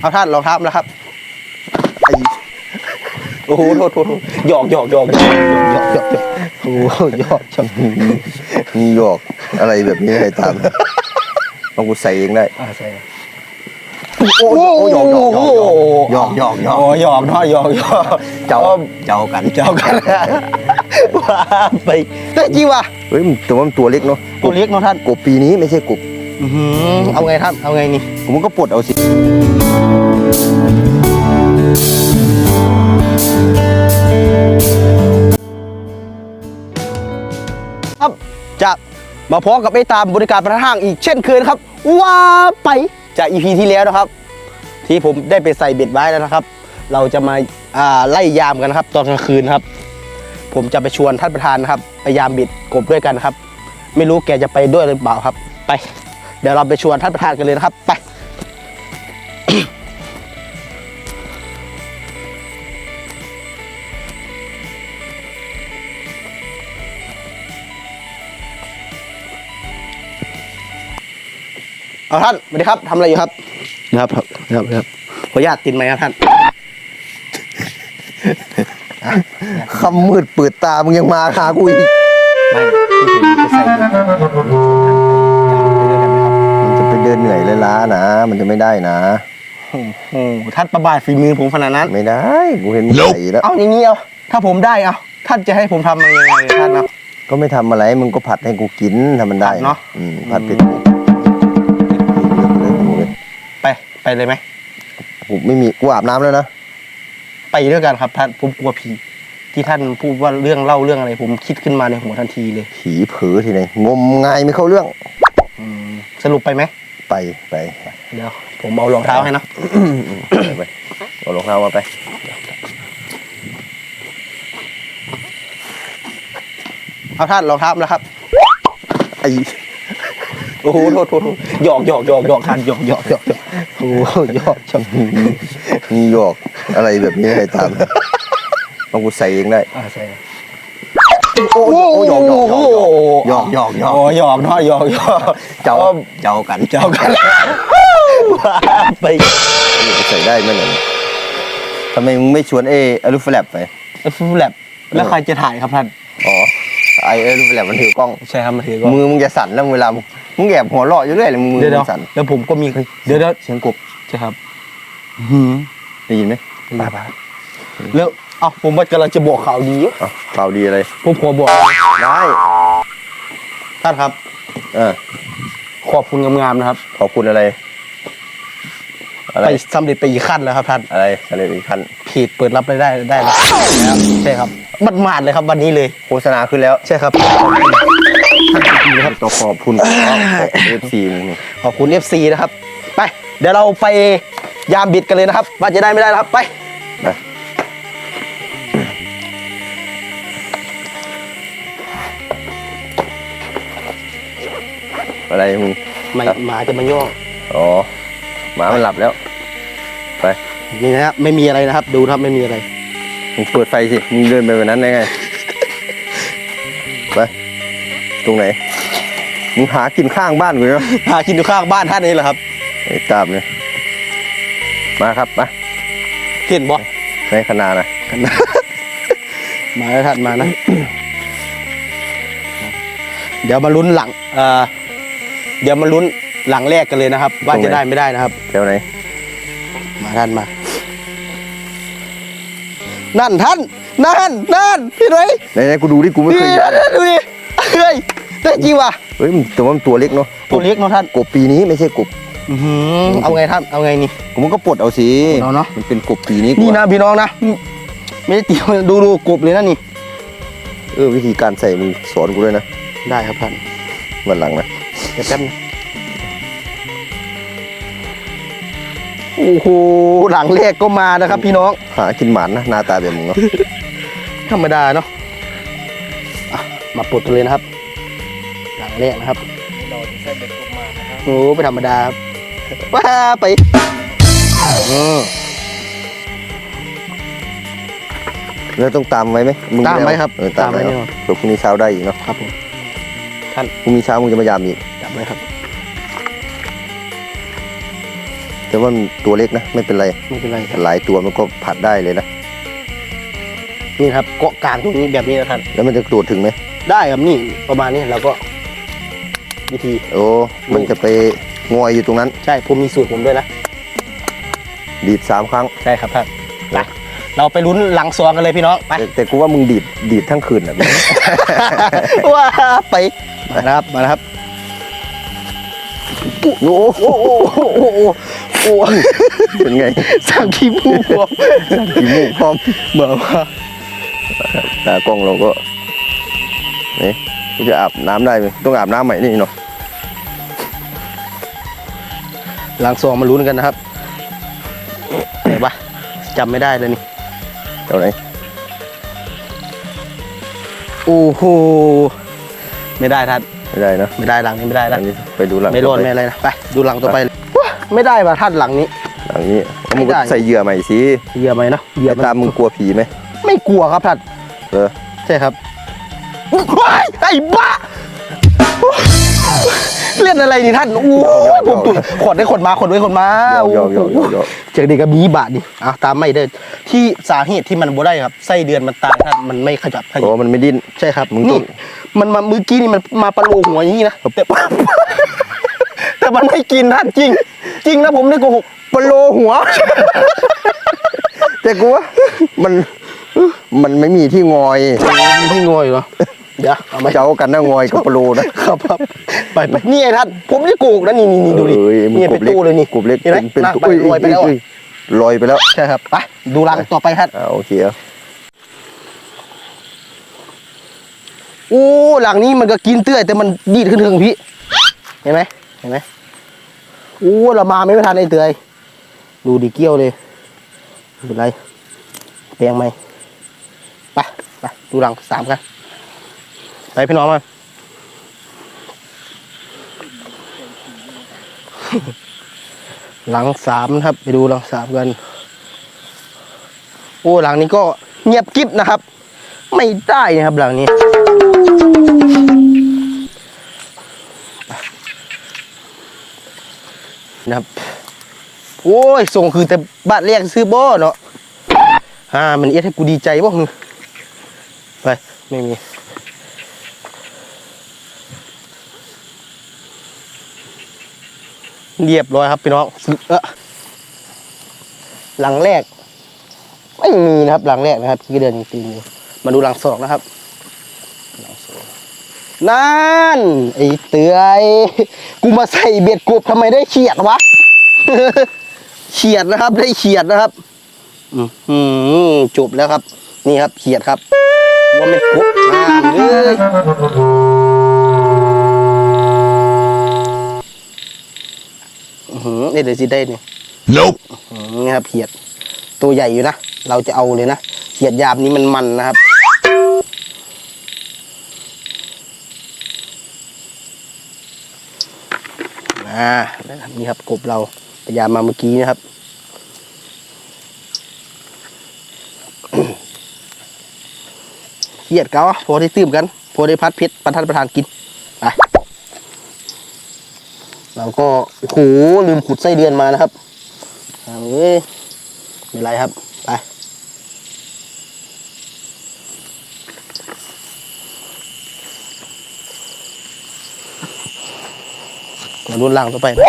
เอาท่านลองทับแล้วครับไอ้โอ้โหโทษโทษโทษหยอกหยอกหยอกหยอกหยอกหยอกหยอกโอ้โหหยอกหยอกมีหยอกอะไรแบบนี้ให้ตามต้องกูใส่เองได้อ่าใช่โอ้โหหยอกหยอกหยอกหยอกหยอกหยอกโอ้หยอกเนาะหยอกหยอกเจ้าเจ้ากันเจ้ากันว่าไปแต่จริงว่ะเฮ้ยแต่ว่ามันตัวเล็กเนาะตัวเล็กเนาะท่านกบปีนี้ไม่ใช่กบ อื้อหือเอาไงท่านเอาไงนี่ ผมก็ปลดเอาสิ ครับจะมาพร้อมกับไอ้ตามบริการประธานห้างอีกเช่นเคยนะครับ ว่าไปจากอีพีที่แล้วนะครับ ที่ผมได้ไปใส่เบ็ดไว้แล้วนะครับ เราจะมาอ่าไล่ยามกันนะครับ ตอนกลางคืนครับ ผมจะไปชวนท่านประธานนะครับไปยามเบ็ดกบด้วยกันครับ ไม่รู้แกจะไปด้วยหรือเปล่าครับ ไป เดี๋ยวเราไปชวนท่านประธานกันเลยนะครับ ไปเอาท่านสวัสดีครับทำอะไรอยู่ครับนะครับ ครับครับครับขออนุญาตตินไหมครับท่านคำมืดเปิดตามึงยังมาหากูอีก ไม่ที่ผมจะใส่ เดินเหนื่อยเลยล้านะ มันจะไม่ได้นะโอ้โหท่านประบาดฝีมือผมขนาดนั้น ไม่ได้กูเห็นมึงใส่แล้ว เอาอย่างนี้เอา ถ้าผมได้เอา ท่านจะให้ผมทำยังไงท่านเอาก็ไม่ทำอะไรมึงก็ผัดให้กูกินถ้ามันได้ผัดเนอะอืมผัดเป็นไป ไปเลยไหมกูไม่มีกูอาบน้ำแล้วนะ ไปด้วยกันครับท่าน ผมกลัวผี ที่ท่านพูดว่าเรื่องเล่าเรื่องอะไร ผมคิดขึ้นมาในหัวทันทีเลย ผีเผลอทีไหนงมงายไม่เข้าเรื่อง อืมสรุปไปไหม ไปไปเดี๋ยวผมเอารองเท้าให้นะไปไปเอารองเท้ามาไปเอาท่านรองเท้าแล้วครับไอ้โอ้โหโทษโทษโทษหยอกหยอกหยอกหยอกท่านหยอกหยอกหยอกหยอกโอ้โหหยอกหยอกมีหยอกอะไรแบบนี้ให้ตามต้องกูใส่เองได้อ่าใช่ โอ้ยอหยอกหยอกหยอกหยอกหยอกโอ้หยอกเนาะหยอกหยอกเจ้าเจ้ากันเจ้ากันไปใส่ได้ไหมเนี่ยทำไมมึงไม่ชวนเออลูฟแลบไปฟูฟแลบแล้วใครจะถ่ายครับท่านอ๋อไอเออลูฟแลบมันถือกล้องใช่ครับมาถือก็มือมึงจะสั่นแล้วเวลามึงแอบหัวเราะอยู่เรื่อยเลยมือมึงสั่นแล้วผมก็มีเดี๋ยวเดี๋ยวเสียงกบใช่ครับหืมได้ยินไหมไปไปแล้ว เอ้าผมว่ากำลังจะบอกข่าวดีอยู่อ๋อข่าวดีอะไร ผมขอบอกได้ ท่านครับ เออ ขอบคุณงามๆนะครับ ขอบคุณอะไร อะไร ไปสำเร็จไปอีกขั้นแล้วครับท่านอะไรอะไรอีกขั้นเพจเปิดรับรายได้ได้แล้วใช่ครับบัดมาดเลยครับวันนี้เลย โฆษณาขึ้นแล้วใช่ครับท่านดีนะครับต้องขอบคุณเอฟซีมึงนี่ขอบคุณ FC นะครับ ไป เดี๋ยวเราไปยามบิดกันเลยนะครับว่าจะได้ไม่ได้นะครับ ไปไป อะไรมึง ไม่หมาจะมาย่ออ๋อหมามันหลับแล้วไปนี่นะครับไม่มีอะไรนะครับ ดูนะครับไม่มีอะไร มึงเปิดไฟสิมึงเดินไปแบบนั้นได้ไงไปตรงไหนมึงหากินข้างบ้านกูเนาะหากินอยู่ข้างบ้านท่านนี่แหละครับไอ้ตามเนี่ยมาครับมาเห็นบ่ในขนาดนะมาแล้วท่านมานะ เดี๋ยวมาลุ้นหลังเอ่อ เดี๋ยวมาลุ้นหลังแรกกันเลยนะครับ ว่าจะได้ไม่ได้นะครับแถวไหนมาท่านมา นั่นท่านนั่นนั่นพี่หนุ่ยไหนไหนกูดูดิกูไม่เคยนี่เห็นดูดิเฮ้ยได้จริงว่ะเฮ้ยมันแต่ว่ามันตัวเล็กเนาะตัวเล็กเนาะท่านกบปีนี้ไม่ใช่กบอื้อหือเอาไงท่านเอาไงนี่มึงก็ปลดเอาสิเอาเนอะมันเป็นกบปีนี้กนี่ว่านะพี่น้องนะไม่ได้เตรียมดูดูกบเลยนะนี่เออวิธีการใส่มึงสอนกูด้วยนะได้ครับท่านวันหลังนะเดี๋ยวแป๊บนึงโอ้โหหลังแรกก็มานะครับ พี่น้องหากินหมานนะหน้าตาแบบมึงเนาะธรรมดาเนาะอะมาปลดกันเลยนะครับ หลังแรกนะครับโอ้ไม่ธรรมดาครับว้าไปอืมแล้วต้องตามไว้ไหมงตามไว้ครับเออตามไว้ตามไว้เนาะเผื่อพรุ่งนี้เช้าได้อีกเนาะครับผมพรุ่งนี้เช้ามึงจะมายามอีก จับเลยครับ แต่ว่ามันตัวเล็กนะไม่เป็นไร ไม่เป็นไรครับหลายตัวมันก็ผัดได้เลยนะ นี่ครับเกาะกลางตรงนี้แบบนี้นะท่านแล้วมันจะโดดถึงไหมได้ครับนี่ประมาณนี้เราก็ วิธี โอ้มันจะไปงอยอยู่ตรงนั้น ใช่ผมมีสูตรผมด้วยนะดีดสามครั้ง ใช่ครับท่านไปเราไปลุ้นหลังซองกันเลยพี่น้องไปแต่แต่กูว่ามึงดีดดีดทั้งคืนอะว้าไปมานะครับมานะครับ โอ้โอ้โหโอ้โหโอ้โหเป็นไงสั่งขี้มูกผมขี้มูกพร้อมเหมือนว่าตากล้องเราก็นี่กูจะอาบน้ำได้ไหมต้องอาบน้ำใหม่นี่เนาะหลังซองมาลุ้นกันนะครับไหนวะจำไม่ได้เลยนี่เท่าไหร่โอ้โหไม่ได้ท่าน ไม่ได้นะไม่ได้หลังนี้ไม่ได้อัแล้วนนี้ไปดูหลังไม่รอดต่ปไม่อะไรนะไปดูหลังต่อไปเลยว้าไม่ได้ป่ะท่านหลังนี้ หลังนี้เอามึงก็ไม่ได้ใส่เหยื่อใหม่สิเหยื่อไหมเนาะเหยื่อไอ้ตามมึงกลัวผีไหมไม่กลัวครับท่านเออใช่ครับว้ายไอ้บ้า เล่นอะไรนี่ท่าน โอ้ยผมตุ่ขดได้ขดมาขดไว้ขดมาหยอกหยอกหยอกหยอกเจอเด็กกับมีบาทดิอะตามไม่ได้ที่สาเหตุที่มันบ่ได้ครับไส้เดือนมันตายท่านมันไม่ขยับขยัโอ้บมันไม่ดิ้นใช่ครับมึงต้นี่องมันมาเมื่อกี้นี่มันมาปะโลหัวอย่างนี้นะแต่แต่มันไม่กินท่านจริง จริงนะผมไม่ได้โกหกปลาโลหัว แต่กูว่ามันมันไม่มีที่งอยมีที่งอยเหรอ เดี๋ยวเอามาเจ้ากันนะงอยกับปลาโลนะครับครับไปไปนี่ไอ้ท่านผมไม่ได้โกหกนะนี่นี่นี่ดูดิเอ้ยมึงนี่กเป็นบเล็กตู้เลยนี่กบเล็กเห็นไหมเป็นนั่งตู้ไปลอยไปแล้วอะเลอยไปแล้วใช่ครับไปดูรังต่อไปท่านอ่าโอเคครับโอ้หลังนี้มันก็กินเตื้อยแต่มันดีดขึ้นถึงพี่เห็นไหมเห็นไหมโอ้เรามาไม่ทันไอ้เตื้อยดูดิเกี้ยวเลยไม่เป็นไรแปลงไหมไปไปดูหลังสามกัน ไปพี่น้องมาหลังสามนะครับ ไปดูหลังสามกัน โอ้หลังนี้ก็เงียบกิ๊บนะครับ ไม่ได้นะครับหลังนี้ นะครับ โอ้ยส่งคือแต่บ้านเรียกซื้อบ่เนาะอ่ามันเอ็ดให้กูดีใจบ่ฮึไป ไม่มี เรียบร้อยครับพี่น้องเออหลังแรก ไม่มีนะครับ หลังแรกนะครับที่เดินจริงๆมาดูหลังสองนะครับหลังสองนั่นไอ้เตือยกูมาใส่เบ็ดกบทำไมได้เขียดวะเขียดนะครับ ได้เขียดนะครับอือหือจบแล้วครับ นี่ครับเขียดครับว่าไม่กบงาเลย หือนี่เดี๋ยวสิได้เนี่ย Nope. อืมนี่ครับเขียดตัวใหญ่อยู่นะ เราจะเอาเลยนะเขียดยามนี้มันมันนะครับ อ่านะครับนี่ครับกบเราพยายามมาเมื่อกี้นะครับเขียดเกาพอได้ตื้มกัน พอได้พัดเพชรประทานประทานกินไป เราก็โอ้โหลืมขุดไส้เดือนมานะครับเอาเว้ยไม่ไรครับ ไป มาดูหลังต่อไปนะ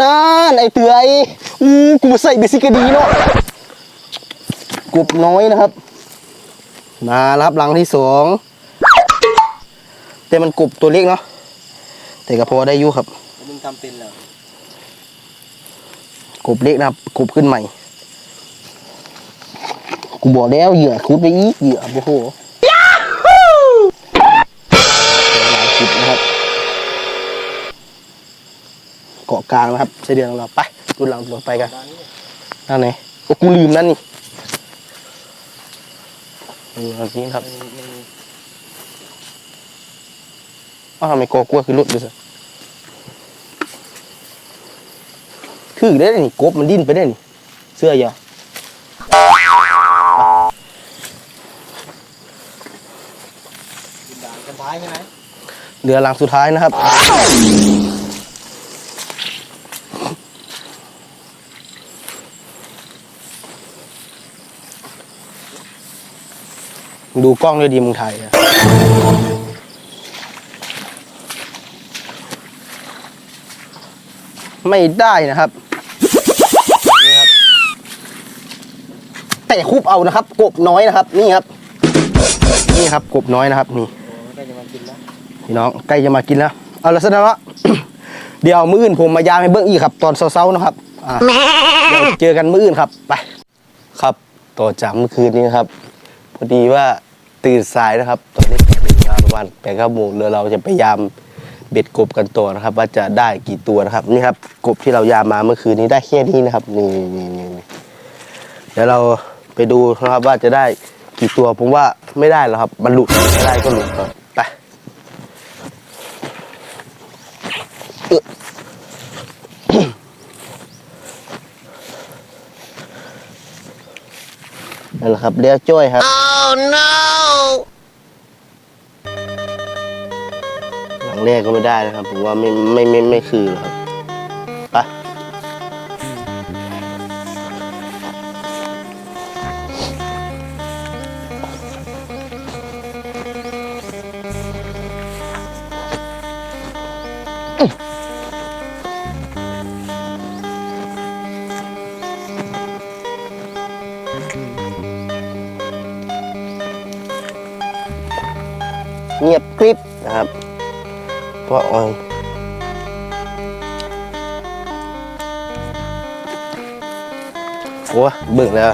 นั่นไอเตือยอู้กูใส่เบสิกดีเนาะกบน้อยนะครับมาครับหลังที่สองแต่มันกบตัวเล็กเนาะ แต่ก็พอได้อยู่ครับมึงทำเป็นเหรอกบเล็กนะครับกบขึ้นใหม่ กูบอกแล้วเหยื่อคุดไปอีกเหยื่อโอ้โหหลายจุดนะครับ เกาะกลางนะครับไส้เดือนของเราไปดูหลังต่อไปกันนั่นไงโอ้กูลืมนั่นนี่นี่อันนี้ครับ อ้าทำไมกอกลัวคือรุดดูสิคือได้นี่กบมันดิ้นไปได้นี่เสื้อยาเรือหลังสุดท้ายนะครับ ดูกล้องด้วยดีมึงไทยอะ ไม่ได้นะครับนี่ครับ แต่คุบเอานะครับ กบน้อยนะครับ นี่ครับ นี่ครับกบน้อยนะครับนี่พี่น้องใกล้จะมากินแล้วเอาละสดงว่าเดี๋ยวมื้ออื่นผมมายามให้เบิ้งอีกครับ ตอนเช้าๆนะครับเดี๋ยวเจอกันมื้ออื่นครับไปครับต่อจากเมื่อคืนนี้ครับพอดีว่าตื่นสายนะครับ ตอนนี้เป็นเวลาประมาณแปดเก้าโมงเดี๋ยวเราจะพยายาม เบ็ดกบกันต่อนะครับ ว่าจะได้กี่ตัวนะครับนี่ครับกบที่เรายามาเมื่อคืนนี้ได้แค่นี้นะครับนี่นี่นี่เดี๋ยวเราไปดูนะครับว่าจะได้กี่ตัวผมว่าไม่ได้แล้วครับ มันหลุดไม่ได้ก็หลุดครับไปนั่นแหละครับเรียกจ้อยครับหลั แรกก็ไม่ได้นะครับ ผมว่าไม่ไม่ไม่ไม่คือครับ เพราะว่าโอ้เบิ่งแล้ว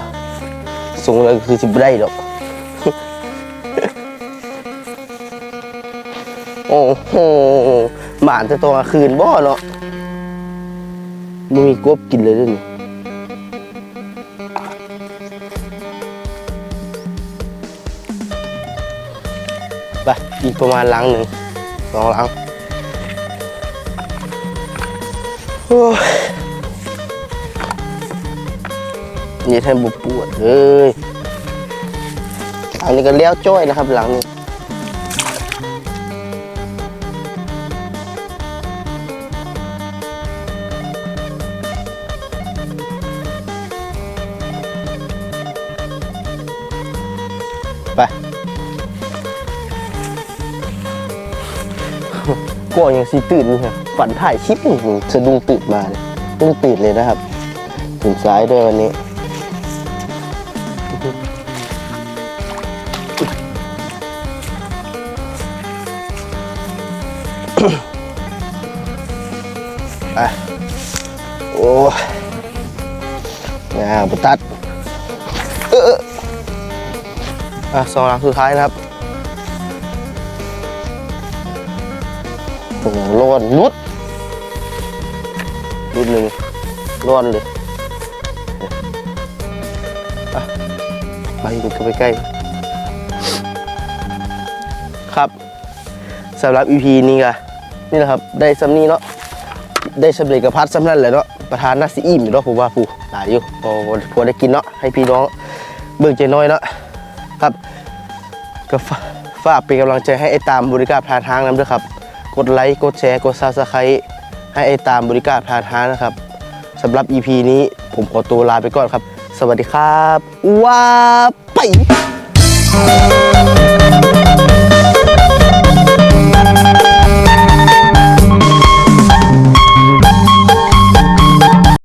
สูงแล้วคือสิบได้ดอก โอ้โหหมานจะตอนกลางคืนบ่เนาะมึงมีกบกินเลยด้วยนี่ไปอีกประมาณลังหนึ่งสองลัง นี่แทนบุปวดเลยอันนี้ก็เลี้ยวจ้อยนะครับหลังนี้ ก็ยังสีตื่นนี่ครับฝันถ่ายคลิปนี่สะดุ้งตื่นมาเลยเพิ่งตื่นเลยนะครับตื่นสายด้วยวันนี้ไปโอ้ยงาบุตัดเออเอออะสองหลังสุดท้ายนะครับ โอ้โหร้อนนุดนุดหนึ่งร้อนเลยไปดูเข้าไปใกล้ ครับสำหรับ EP นี้ก็นี่แหละครับ ได้สำนีเนาะได้สำเร็จกับพัดสำนั้นแหละเนาะประธานน่าสิอิ่มอยู่เนาะผมว่าผู้หลายอยู่พอพอได้กินเนาะให้พี่น้องเบิ่งใจน้อยเนาะครับก็ฝากเป็นกำลังใจให้ไอ้ตามบริการพาทางนั้นด้วยครับ กดไลค์ กดแชร์ กดซับสไครต์ให้ไอ้ตามบริการพาท้านะครับสำหรับ EP นี้ผมขอตัวลาไปก่อนครับ สวัสดีครับว้าไป